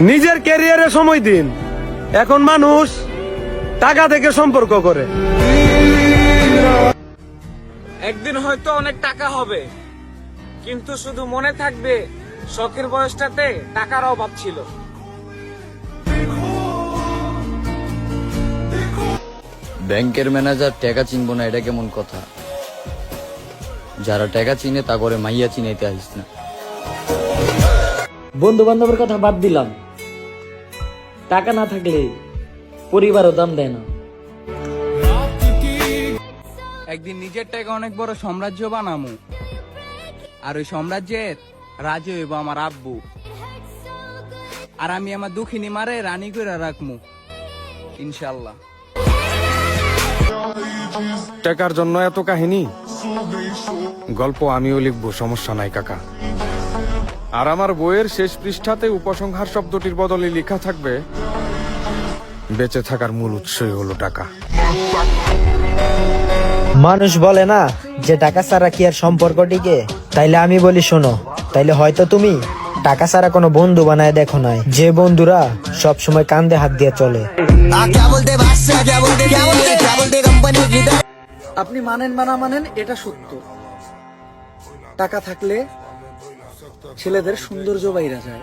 নিজের ক্যারিয়ারে সময় দিন। এখন মানুষ টাকা থেকে সম্পর্ক করে। একদিন হয়তো অনেক টাকা হবে কিন্তু শুধু মনে থাকবে শখের বয়সটাতে টাকার অভাব ছিল। ব্যাংকের ম্যানেজার টাকা চিনবো না এটা কেমন কথা? যারা টাকা চিনে তা করে মাইয়া চিনাইতে আসিস না। বন্ধু বান্ধবের কথা বাদ দিলাম। টাকা না থাকলে পরিবারও দাম দেয় না। একদিন নিজের টাকা অনেক বড় সাম্রাজ্য বানামু। আর ওই সাম্রাজ্যের রাজে হইব আমার আব্বু। আর আমি আমার দুঃখিনী মারে রানী করে রাখমু। ইনশাল্লাহ টাকার জন্য এত কাহিনী? গল্প আমিও লিখব সমস্যা নাই কাকা। আর আমার বইয়ের শেষ পৃষ্ঠাতে উপসংহার শব্দটির বদলে লেখা থাকবে বেঁচে থাকার মূল উৎসই হলো টাকা। মানুষ বলে না যে টাকা ছাড়া কি আর সম্পর্ক টিকে? তাইলে আমি বলি শোনো তাইলে হয়তো তুমি টাকা ছাড়া কোনো বন্ধু বানায় দেখো নাই। যে বন্ধুরা সব সময় কান্দে হাত দিয়ে চলে। আপনি মানেন বা না মানেন এটা সত্য। টাকা থাকলে ছেলেদের সৌন্দর্য বাইরা যায়।